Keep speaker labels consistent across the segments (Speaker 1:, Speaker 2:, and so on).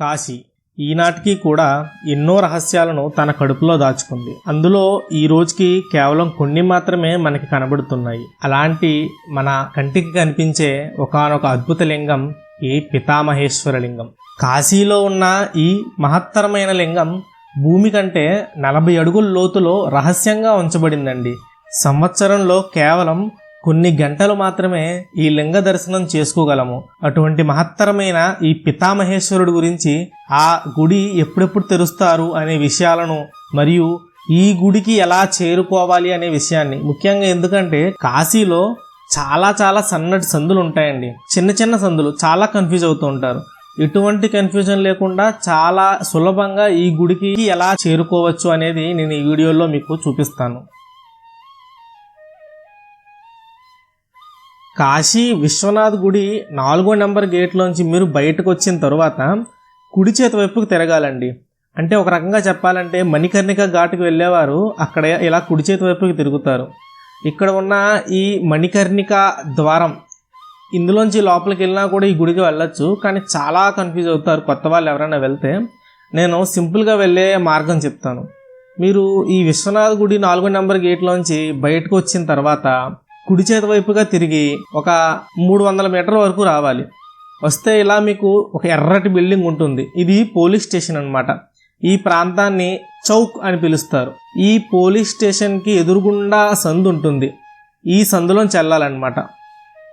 Speaker 1: కాశీ. ఈనాటికి కూడా ఎన్నో రహస్యాలను తన కడుపులో దాచుకుంది. అందులో ఈ రోజుకి కేవలం కొన్ని మాత్రమే మనకి కనబడుతున్నాయి. అలాంటి మన కంటికి కనిపించే ఒకానొక అద్భుత లింగం ఈ పితామహేశ్వర లింగం. కాశీలో ఉన్న ఈ మహత్తరమైన లింగం భూమి కంటే నలభై అడుగుల లోతులో రహస్యంగా ఉంచబడిందండి. సంవత్సరంలో కేవలం కొన్ని గంటలు మాత్రమే ఈ లింగ దర్శనం చేసుకోగలము. అటువంటి మహత్తరమైన ఈ పితామహేశ్వరుడు గురించి ఆ గుడి ఎప్పుడెప్పుడు తెరుస్తారు అనే విషయాలను మరియు ఈ గుడికి ఎలా చేరుకోవాలి అనే విషయాన్ని. ముఖ్యంగా ఎందుకంటే కాశీలో చాలా చాలా సన్నటి సందులు ఉంటాయండి. చిన్న చిన్న సందులు చాలా కన్ఫ్యూజ్ అవుతూ ఉంటారు. ఎటువంటి కన్ఫ్యూజన్ లేకుండా చాలా సులభంగా ఈ గుడికి ఎలా చేరుకోవచ్చు అనేది నేను ఈ వీడియోలో మీకు చూపిస్తాను. కాశీ విశ్వనాథ్ గుడి నాలుగో నెంబర్ గేట్లోంచి మీరు బయటకు వచ్చిన తర్వాత కుడి చేతి వైపుకు తిరగాలండి. అంటే ఒక రకంగా చెప్పాలంటే మణికర్ణిక ఘాటుకు వెళ్ళేవారు అక్కడ ఇలా కుడి చేతి వైపుకి తిరుగుతారు. ఇక్కడ ఉన్న ఈ మణికర్ణిక ద్వారం ఇందులోంచి లోపలికి వెళ్ళినా కూడా ఈ గుడికి వెళ్ళొచ్చు కానీ చాలా కన్ఫ్యూజ్ అవుతారు కొత్త వాళ్ళు ఎవరైనా వెళ్తే. నేను సింపుల్గా వెళ్ళే మార్గం చెప్తాను. మీరు ఈ విశ్వనాథ్ గుడి నాలుగో నెంబర్ గేట్లోంచి బయటకు వచ్చిన తర్వాత కుడి చేతి వైపుగా తిరిగి ఒక మూడు వందల మీటర్ల వరకు రావాలి. వస్తే ఇలా మీకు ఒక ఎర్రటి బిల్డింగ్ ఉంటుంది. ఇది పోలీస్ స్టేషన్ అన్నమాట. ఈ ప్రాంతాన్ని చౌక్ అని పిలుస్తారు. ఈ పోలీస్ స్టేషన్కి ఎదురుగుండా సందు ఉంటుంది. ఈ సందులోంచి వెళ్ళాలన్నమాట.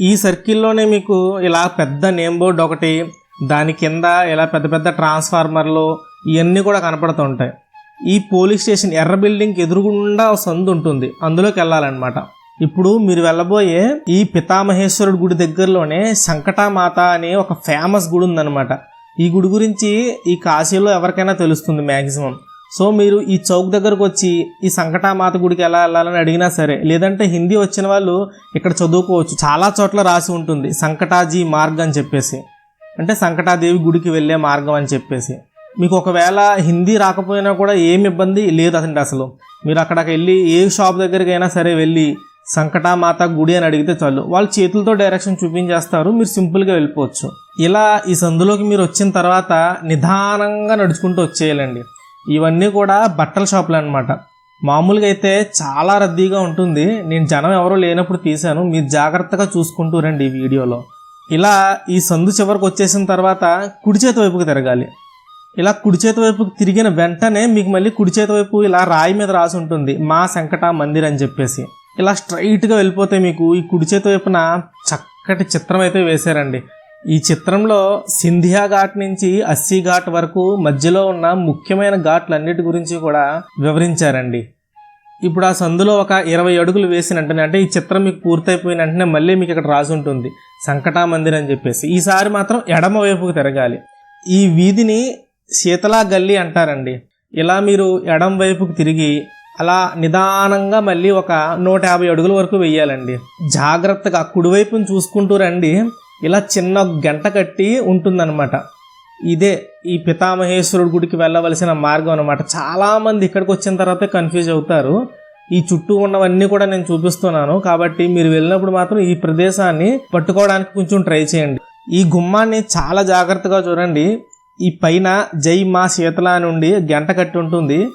Speaker 1: ఈ సర్కిల్లోనే మీకు ఇలా పెద్ద నేమ్ బోర్డు ఒకటి దాని కింద ఇలా పెద్ద పెద్ద ట్రాన్స్ఫార్మర్లు ఇవన్నీ కూడా కనపడుతూ ఉంటాయి. ఈ పోలీస్ స్టేషన్ ఎర్ర బిల్డింగ్కి ఎదురుగుండా సందు ఉంటుంది. అందులోకి వెళ్ళాలన్నమాట. ఇప్పుడు మీరు వెళ్ళబోయే ఈ పితామహేశ్వరుడు గుడి దగ్గరలోనే సంకటామాత అనే ఒక ఫేమస్ గుడి ఉందన్నమాట. ఈ గుడి గురించి ఈ కాశీలో ఎవరికైనా తెలుస్తుంది మ్యాక్సిమం సో మీరు ఈ చౌక్ దగ్గరకు వచ్చి ఈ సంకటామాత గుడికి ఎలా వెళ్ళాలని అడిగినా సరే లేదంటే హిందీ వచ్చిన వాళ్ళు ఇక్కడ చదువుకోవచ్చు. చాలా చోట్ల రాసి ఉంటుంది సంకటాజీ మార్గ్ అని చెప్పేసి. అంటే సంకటాదేవి గుడికి వెళ్ళే మార్గం అని చెప్పేసి. మీకు ఒకవేళ హిందీ రాకపోయినా కూడా ఏమి ఇబ్బంది లేదు అసలు. అసలు మీరు అక్కడికి వెళ్ళి ఏ షాప్ దగ్గరికి అయినా సరే వెళ్ళి సంకటామాత గుడి అని అడిగితే చాలు. వాళ్ళు చేతులతో డైరెక్షన్ చూపించేస్తారు. మీరు సింపుల్గా వెళ్ళిపోవచ్చు. ఇలా ఈ సందులోకి మీరు వచ్చిన తర్వాత నిదానంగా నడుచుకుంటూ వచ్చేయాలండి. ఇవన్నీ కూడా బట్టల షాపులు అనమాట మామూలుగా అయితే చాలా రద్దీగా ఉంటుంది. నేను జనం ఎవరో లేనప్పుడు తీశాను. మీరు జాగ్రత్తగా చూసుకుంటూ రండి ఈ వీడియోలో. ఇలా ఈ సందు చివరికి వచ్చేసిన తర్వాత కుడి చేతి వైపుకి తిరగాలి. ఇలా కుడి చేతి వైపుకి తిరిగిన వెంటనే మీకు మళ్ళీ కుడి చేతి వైపు ఇలా రాయి మీద రాసి ఉంటుంది. మా సంకట మందిర్ అని చెప్పేసి. ఇలా స్ట్రైట్గా వెళ్ళిపోతే మీకు ఈ కుడి చేతి వైపున చక్కటి చిత్రం అయితే వేశారండి. ఈ చిత్రంలో సింధియా ఘాట్ నుంచి అస్సీ ఘాట్ వరకు మధ్యలో ఉన్న ముఖ్యమైన ఘాట్లన్నిటి గురించి కూడా వివరించారండి. ఇప్పుడు ఆ సందులో ఒక ఇరవై అడుగులు వేసిన వెంటనే అంటే ఈ చిత్రం మీకు పూర్తయిపోయిన వెంటనే మళ్ళీ మీకు ఇక్కడ రాసి ఉంటుంది. సంకటా మందిర్ అని చెప్పేసి. ఈసారి మాత్రం ఎడమ వైపుకు తిరగాలి. ఈ వీధిని శీతలా గల్లీ అంటారండి. ఇలా మీరు ఎడం వైపుకు తిరిగి అలా నిదానంగా మళ్ళీ ఒక నూట యాభై అడుగుల వరకు వెయ్యాలండి. జాగ్రత్తగా కుడివైపును చూసుకుంటూ రండి. ఇలా చిన్న గంట కట్టి ఉంటుందన్నమాట. ఇదే ఈ పితామహేశ్వరుడు గుడికి వెళ్ళవలసిన మార్గం అనమాట చాలామంది ఇక్కడికి వచ్చిన తర్వాతే కన్ఫ్యూజ్ అవుతారు. ఈ చుట్టూ ఉన్నవన్నీ కూడా నేను చూపిస్తున్నాను. కాబట్టి మీరు వెళ్ళినప్పుడు మాత్రం ఈ ప్రదేశాన్ని పట్టుకోవడానికి కొంచెం ట్రై చేయండి. ఈ గుమ్మాన్ని చాలా జాగ్రత్తగా చూడండి. ఈ పైన జై మా శీతల నుండి గంట కట్టి ఉంటుంది.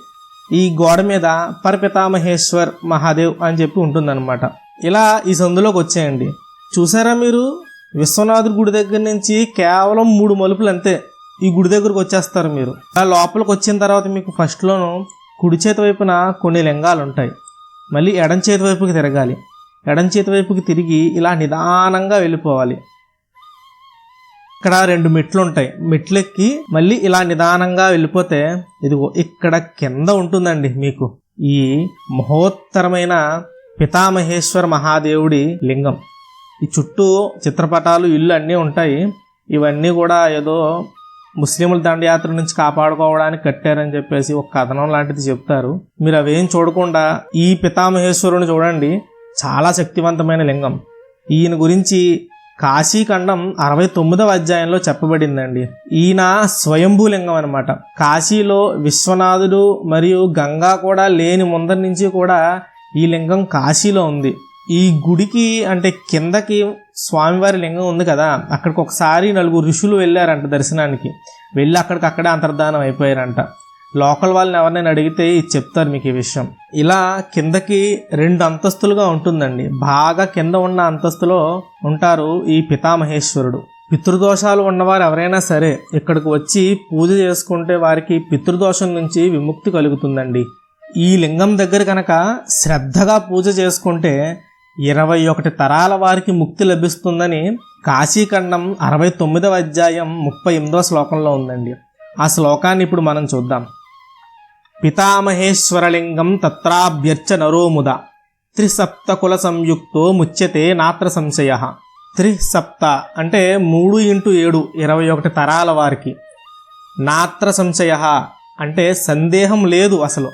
Speaker 1: ఈ గోడ మీద పరపితామహేశ్వర్ మహాదేవ్ అని చెప్పి ఉంటుందన్నమాట. ఇలా ఈ సందులోకి వచ్చేయండి. చూసారా మీరు? విశ్వనాథుడి గుడి దగ్గర నుంచి కేవలం మూడు మలుపులు అంతే. ఈ గుడి దగ్గరకు వచ్చేస్తారు మీరు. ఆ లోపలికి వచ్చిన తర్వాత మీకు ఫస్ట్లోనూ కుడి చేతి వైపున కొన్ని లింగాలు ఉంటాయి. మళ్ళీ ఎడం చేతి వైపుకి తిరగాలి. ఎడం చేతి వైపుకి తిరిగి ఇలా నిదానంగా వెళ్ళిపోవాలి. ఇక్కడ రెండు మెట్లు ఉంటాయి మెట్లెక్కి మళ్ళీ ఇలా నిదానంగా వెళ్ళిపోతే ఇదిగో ఇక్కడ కింద ఉంటుందండి మీకు. ఈ మహోత్తరమైన పితామహేశ్వర మహాదేవుడి లింగం. ఈ చుట్టూ చిత్రపటాలు ఇల్లు అన్నీ ఉంటాయి. ఇవన్నీ కూడా ఏదో ముస్లింల దండయాత్ర నుంచి కాపాడుకోవడానికి కట్టారని చెప్పేసి ఒక కథనం లాంటిది చెప్తారు. మీరు అవేం చూడకుండా ఈ పితామహేశ్వరుని చూడండి. చాలా శక్తివంతమైన లింగం. ఈయన గురించి కాశీఖండం అరవై తొమ్మిదవ అధ్యాయంలో చెప్పబడిందండి. ఈయన స్వయంభూ లింగం అనమాట కాశీలో విశ్వనాథుడు మరియు గంగా కూడా లేని ముందరి నుంచి కూడా ఈ లింగం కాశీలో ఉంది. ఈ గుడికి అంటే కిందకి స్వామివారి లింగం ఉంది కదా అక్కడికి ఒకసారి నలుగురు ఋషులు వెళ్ళారంట దర్శనానికి. వెళ్ళి అక్కడికి అక్కడే అంతర్ధానం అయిపోయారంట. లోకల్ వాళ్ళని ఎవరినైనా అడిగితే ఇది చెప్తారు మీకు ఈ విషయం. ఇలా కిందకి రెండు అంతస్తులుగా ఉంటుందండి. బాగా కింద ఉన్న అంతస్తులో ఉంటారు ఈ పితామహేశ్వరుడు. పితృదోషాలు ఉన్నవారు ఎవరైనా సరే ఇక్కడికి వచ్చి పూజ చేసుకుంటే వారికి పితృదోషం నుంచి విముక్తి కలుగుతుందండి. ఈ లింగం దగ్గర కనుక శ్రద్ధగా పూజ చేసుకుంటే ఇరవై ఒకటి తరాల వారికి ముక్తి లభిస్తుందని కాశీఖండం అరవై తొమ్మిదవ అధ్యాయం ముప్పై ఎనిమిదవ శ్లోకంలో ఉందండి. ఆ శ్లోకాన్ని ఇప్పుడు మనం చూద్దాం. పితామహేశ్వరలింగం తత్రాభ్యర్చ నరోముద త్రిసప్తకుల సంయుక్తో ముచ్యతే నాత్ర సంశయ. త్రిసప్త అంటే మూడు ఇంటూ ఏడు ఇరవై ఒకటి తరాల వారికి. నాత్ర సంశయ అంటే సందేహం లేదు అసలు.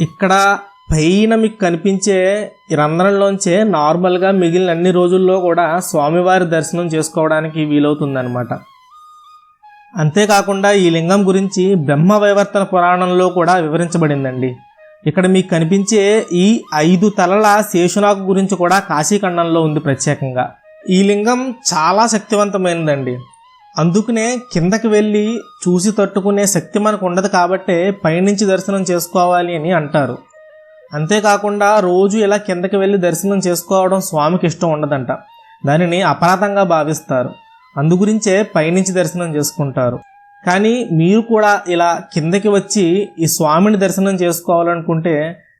Speaker 1: ఇక్కడ పైన మీకు కనిపించే రంధ్రంలోంచే నార్మల్గా మిగిలిన అన్ని రోజుల్లో కూడా స్వామివారి దర్శనం చేసుకోవడానికి వీలవుతుందన్నమాట. అంతేకాకుండా ఈ లింగం గురించి బ్రహ్మ వైవర్తన పురాణంలో కూడా వివరించబడిందండి. ఇక్కడ మీకు కనిపించే ఈ ఐదు తలల శేషునాగు గురించి కూడా కాశీఖండంలో ఉంది ప్రత్యేకంగా. ఈ లింగం చాలా శక్తివంతమైనదండి. అందుకనే కిందకి వెళ్ళి చూసి తట్టుకునే శక్తి మనకు ఉండదు కాబట్టే పైనుంచి దర్శనం చేసుకోవాలి అని అంటారు. అంతేకాకుండా రోజు ఇలా కిందకి వెళ్ళి దర్శనం చేసుకోవడం స్వామికి ఇష్టం ఉండదంట. దానిని అపరాధంగా భావిస్తారు. అందుగురించే పైనుంచి దర్శనం చేసుకుంటారు. కానీ మీరు కూడా ఇలా కిందకి వచ్చి ఈ స్వామిని దర్శనం చేసుకోవాలనుకుంటే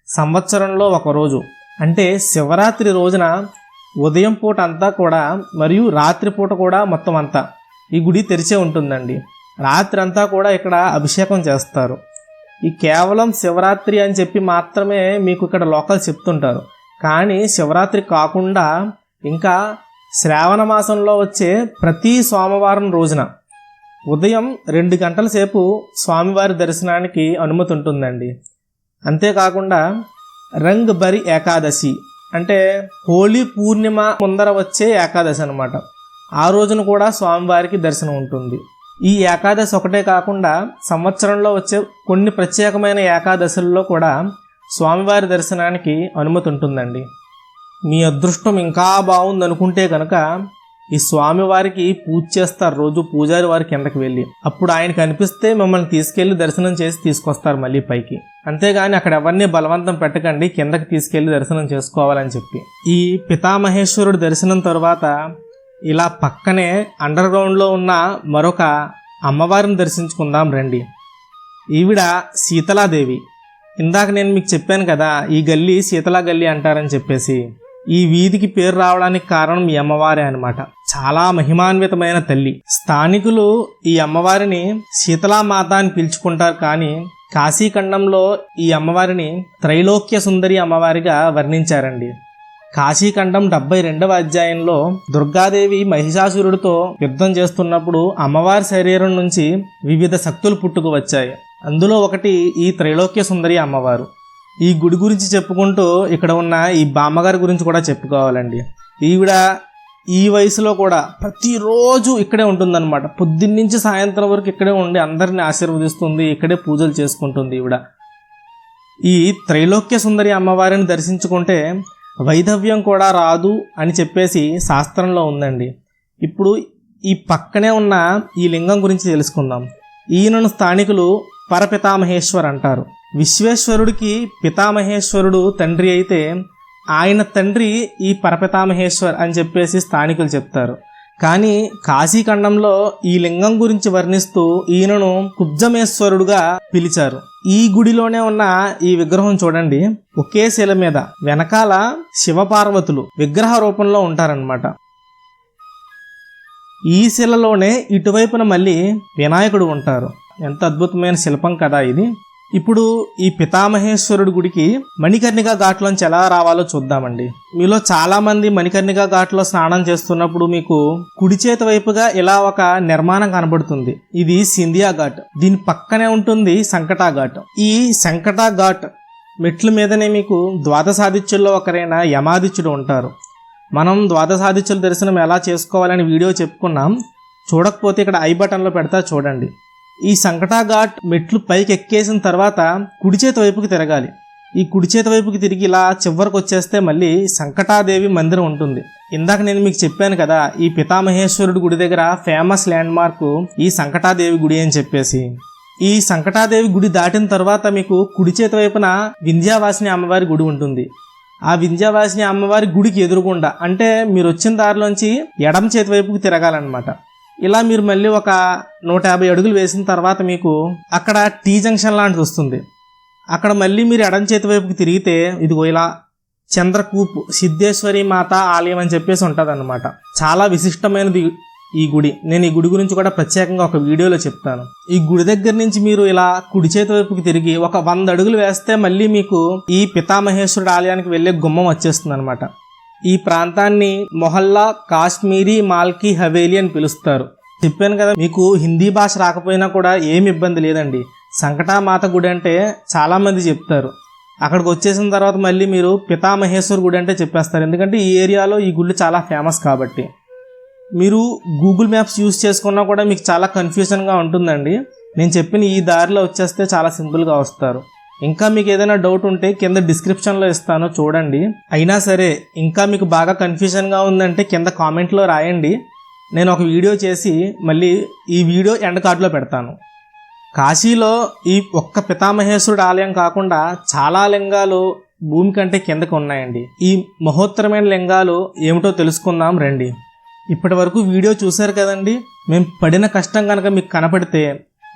Speaker 1: సంవత్సరంలో ఒక రోజు అంటే శివరాత్రి రోజున ఉదయం పూట అంతా కూడా మరియు రాత్రిపూట కూడా మొత్తం అంతా ఈ గుడి తెరిచే ఉంటుందండి. రాత్రి అంతా కూడా ఇక్కడ అభిషేకం చేస్తారు. ఈ కేవలం శివరాత్రి అని చెప్పి మాత్రమే మీకు ఇక్కడ లోకల్ చెప్తుంటారు. కానీ శివరాత్రి కాకుండా ఇంకా శ్రావణ మాసంలో వచ్చే ప్రతి సోమవారం రోజున ఉదయం రెండు గంటల సేపు స్వామివారి దర్శనానికి అనుమతి ఉంటుందండి అంతేకాకుండా రంగ్ బరి ఏకాదశి అంటే హోలీ పూర్ణిమ ముందర వచ్చే ఏకాదశి అనమాట ఆ రోజున కూడా స్వామివారికి దర్శనం ఉంటుంది. ఈ ఏకాదశి ఒకటే కాకుండా సంవత్సరంలో వచ్చే కొన్ని ప్రత్యేకమైన ఏకాదశుల్లో కూడా స్వామివారి దర్శనానికి అనుమతి ఉంటుందండి. మీ అదృష్టం ఇంకా బాగుంది అనుకుంటే కనుక ఈ స్వామివారికి పూజ చేస్తారు రోజు పూజారి వారి కిందకి వెళ్ళి. అప్పుడు ఆయన కనిపిస్తే మిమ్మల్ని తీసుకెళ్ళి దర్శనం చేసి తీసుకొస్తారు మళ్ళీ పైకి. అంతేగాని అక్కడ ఎవరిని బలవంతం పెట్టకండి కిందకి తీసుకెళ్ళి దర్శనం చేసుకోవాలని చెప్పి. ఈ పితామహేశ్వరుడు దర్శనం తర్వాత ఇలా పక్కనే అండర్ గ్రౌండ్లో ఉన్న మరొక అమ్మవారిని దర్శించుకుందాం రండి. ఈవిడ సీతలాదేవి ఇందాక నేను మీకు చెప్పాను కదా ఈ గల్లీ సీతలా గల్లీ అంటారని చెప్పేసి. ఈ వీధికి పేరు రావడానికి కారణం ఈ అమ్మవారే అనమాట చాలా మహిమాన్వితమైన తల్లి. స్థానికులు ఈ అమ్మవారిని శీతలామాత అని పిలుచుకుంటారు కానీ కాశీఖండంలో ఈ అమ్మవారిని త్రైలోక్య సుందరి అమ్మవారిగా వర్ణించారండి. కాశీఖండం డెబ్బై రెండవ అధ్యాయంలో దుర్గాదేవి మహిషాసురుడితో యుద్ధం చేస్తున్నప్పుడు అమ్మవారి శరీరం నుంచి వివిధ శక్తులు పుట్టుకు వచ్చాయి అందులో ఒకటి ఈ త్రైలోక్య సుందరి అమ్మవారు. ఈ గుడి గురించి చెప్పుకుంటూ ఇక్కడ ఉన్న ఈ బామ్మగారి గురించి కూడా చెప్పుకోవాలండి. ఈవిడ ఈ వయసులో కూడా ప్రతిరోజు ఇక్కడే ఉంటుందన్నమాట. పొద్దున్నుంచి సాయంత్రం వరకు ఇక్కడే ఉండి అందరిని ఆశీర్వదిస్తుంది ఇక్కడే పూజలు చేసుకుంటుంది ఈవిడ. ఈ త్రైలోక్య సుందరి అమ్మవారిని దర్శించుకుంటే వైధవ్యం కూడా రాదు అని చెప్పేసి శాస్త్రంలో ఉందండి. ఇప్పుడు ఈ పక్కనే ఉన్న ఈ లింగం గురించి తెలుసుకుందాం. ఈయనను స్థానికులు పరపితామహేశ్వర్ అంటారు. విశ్వేశ్వరుడికి పితామహేశ్వరుడు తండ్రి అయితే ఆయన తండ్రి ఈ పరపితామహేశ్వర్ అని చెప్పేసి స్థానికులు చెప్తారు. కానీ కాశీఖండంలో ఈ లింగం గురించి వర్ణిస్తూ ఈయనను కుబ్జమేశ్వరుడుగా పిలిచారు. ఈ గుడిలోనే ఉన్న ఈ విగ్రహం చూడండి ఒకే శిల మీద వెనకాల శివపార్వతులు విగ్రహ రూపంలో ఉంటారనమాట ఈ శిలలోనే ఇటువైపున మళ్ళీ వినాయకుడు ఉంటారు. ఎంత అద్భుతమైన శిల్పం కదా ఇది. ఇప్పుడు ఈ పితామహేశ్వరుడి గుడికి మణికర్ణిక ఘాట్లోంచి ఎలా రావాలో చూద్దామండి. మీలో చాలా మంది మణికర్ణిక ఘాట్లో స్నానం చేస్తున్నప్పుడు మీకు కుడి చేతి వైపుగా ఇలా ఒక నిర్మాణం కనబడుతుంది. ఇది సింధియా ఘాట్. దీని పక్కనే ఉంటుంది సంకటా ఘాట్. ఈ సంకటా ఘాట్ మెట్ల మీదనే మీకు ద్వాదశాదిత్యుల్లో ఒకరైన యమాదిత్యుడు ఉంటారు. మనం ద్వాదశాదిత్యుల దర్శనం ఎలా చేసుకోవాలని వీడియో చెప్పుకున్నాం. చూడకపోతే ఇక్కడ ఐ బటన్లో పెడతా చూడండి. ఈ సంకటాఘాట్ మెట్లు పైకి ఎక్కేసిన తర్వాత కుడి చేతి వైపుకి తిరగాలి. ఈ కుడి చేతి వైపుకి తిరిగి ఇలా చివరికి వచ్చేస్తే మళ్ళీ సంకటాదేవి మందిరం ఉంటుంది. ఇందాక నేను మీకు చెప్పాను కదా ఈ పితామహేశ్వరుడి గుడి దగ్గర ఫేమస్ ల్యాండ్ మార్క్ ఈ సంకటాదేవి గుడి అని చెప్పేసి. ఈ సంకటాదేవి గుడి దాటిన తర్వాత మీకు కుడి చేతి వైపున వింధ్యావాసిని అమ్మవారి గుడి ఉంటుంది. ఆ వింధ్యావాసిని అమ్మవారి గుడికి ఎదురుగుండా అంటే మీరు వచ్చిన దారిలోంచి ఎడమ చేతి వైపుకి తిరగాలన్నమాట. ఇలా మీరు మళ్ళీ ఒక నూట యాభై అడుగులు వేసిన తర్వాత మీకు అక్కడ టీ జంక్షన్ లాంటిది వస్తుంది. అక్కడ మళ్ళీ మీరు ఎడం చేతి వైపుకి తిరిగితే ఇదిగో ఇలా చంద్రకూపు సిద్ధేశ్వరి మాత ఆలయం అని చెప్పేసి ఉంటుంది చాలా విశిష్టమైనది ఈ గుడి. నేను ఈ గుడి గురించి కూడా ప్రత్యేకంగా ఒక వీడియోలో చెప్తాను. ఈ గుడి దగ్గర నుంచి మీరు ఇలా కుడి చేతి వైపుకి తిరిగి ఒక వంద అడుగులు వేస్తే మళ్ళీ మీకు ఈ పితామహేశ్వరుడు ఆలయానికి వెళ్ళే గుమ్మం వచ్చేస్తుంది అనమాట ఈ ప్రాంతాన్ని మొహల్లా కాశ్మీరీ మాల్కీ హవేలీ అని పిలుస్తారు. చెప్పాను కదా మీకు హిందీ భాష రాకపోయినా కూడా ఏమి ఇబ్బంది లేదండి. సంకటామాత గుడి అంటే చాలామంది చెప్తారు. అక్కడికి వచ్చేసిన తర్వాత మళ్ళీ మీరు పితామహేశ్వర్ గుడి అంటే చెప్పేస్తారు. ఎందుకంటే ఈ ఏరియాలో ఈ గుళ్ళు చాలా ఫేమస్ కాబట్టి. మీరు గూగుల్ మ్యాప్స్ యూస్ చేసుకున్నా కూడా మీకు చాలా కన్ఫ్యూజన్గా ఉంటుందండి. నేను చెప్పిన ఈ దారిలో వచ్చేస్తే చాలా సింపుల్గా వస్తారు. ఇంకా మీకు ఏదైనా డౌట్ ఉంటే కింద డిస్క్రిప్షన్లో ఇస్తాను చూడండి. అయినా సరే ఇంకా మీకు బాగా కన్ఫ్యూజన్గా ఉందంటే కింద కామెంట్లో రాయండి. నేను ఒక వీడియో చేసి మళ్ళీ ఈ వీడియో ఎండ్ కార్డులో పెడతాను. కాశీలో ఈ ఒక్క పితామహేశ్వరుడు ఆలయం కాకుండా చాలా లింగాలు భూమి కంటే కిందకు ఉన్నాయండి. ఈ మహోత్తరమైన లింగాలు ఏమిటో తెలుసుకుందాం రండి. ఇప్పటి వరకు వీడియో చూశారు కదండి? మేము పడిన కష్టం కనుక మీకు కనపడితే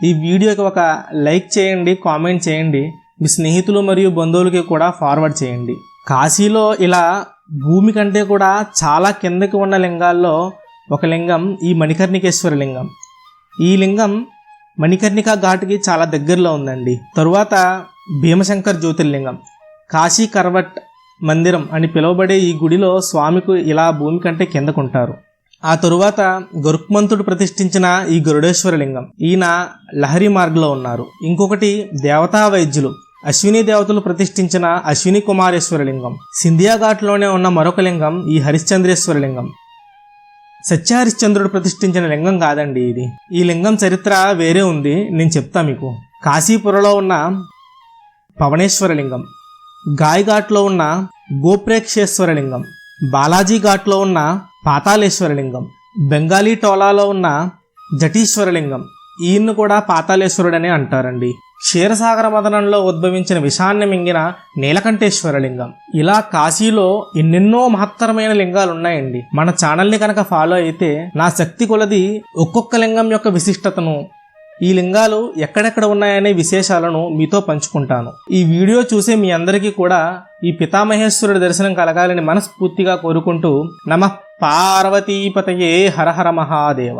Speaker 1: ఈ వీడియోకి ఒక లైక్ చేయండి కామెంట్ చేయండి. మీ స్నేహితులు మరియు బంధువులకి కూడా ఫార్వర్డ్ చేయండి. కాశీలో ఇలా భూమి కంటే కూడా చాలా కిందకి ఉన్న లింగాల్లో ఒక లింగం ఈ మణికర్ణికేశ్వర లింగం. ఈ లింగం మణికర్ణిక ఘాట్కి చాలా దగ్గరలో ఉందండి. తరువాత భీమశంకర్ జ్యోతిర్లింగం. కాశీ కర్వట్ మందిరం అని పిలువబడే ఈ గుడిలో స్వామికి ఇలా భూమి కంటే కిందకుంటారు. ఆ తరువాత గరుక్మంతుడు ప్రతిష్ఠించిన ఈ గరుడేశ్వర లింగం. ఈయన లహరి మార్గంలో ఉన్నారు. ఇంకొకటి దేవతా వైద్యులు. అశ్విని దేవతలు ప్రతిష్ఠించిన అశ్విని కుమారేశ్వర లింగం. సింధియా ఘాట్లోనే ఉన్న మరొక లింగం ఈ హరిశ్చంద్రేశ్వర లింగం. సత్యహరిశ్చంద్రుడు ప్రతిష్ఠించిన లింగం కాదండి ఇది. ఈ లింగం చరిత్ర వేరే ఉంది నేను చెప్తా మీకు. కాశీపురలో ఉన్న పవనేశ్వర లింగం. గాయఘాట్లో ఉన్న గోప్రేక్షేశ్వర లింగం. బాలాజీ ఘాట్లో ఉన్న పాతాళేశ్వర లింగం. బెంగాలీ టోలాలో ఉన్న జటీశ్వర లింగం. ఈయన్ను కూడా పాతాళేశ్వరుడని అంటారండి. క్షీరసాగర మదనంలో ఉద్భవించిన విషాన్ని మింగిన నీలకంఠేశ్వర లింగం ఇలా కాశీలో ఎన్నెన్నో మహత్తరమైన లింగాలు ఉన్నాయండి మన ఛానల్ని కనుక ఫాలో అయితే నా శక్తి కొలది ఒక్కొక్క లింగం యొక్క విశిష్టతను ఈ లింగాలు ఎక్కడెక్కడ ఉన్నాయనే విశేషాలను మీతో పంచుకుంటాను. ఈ వీడియో చూసే మీ అందరికీ కూడా ఈ పితామహేశ్వరుడి దర్శనం కలగాలని మనస్ఫూర్తిగా కోరుకుంటూ నమ పార్వతీపతయే హరహర మహాదేవ.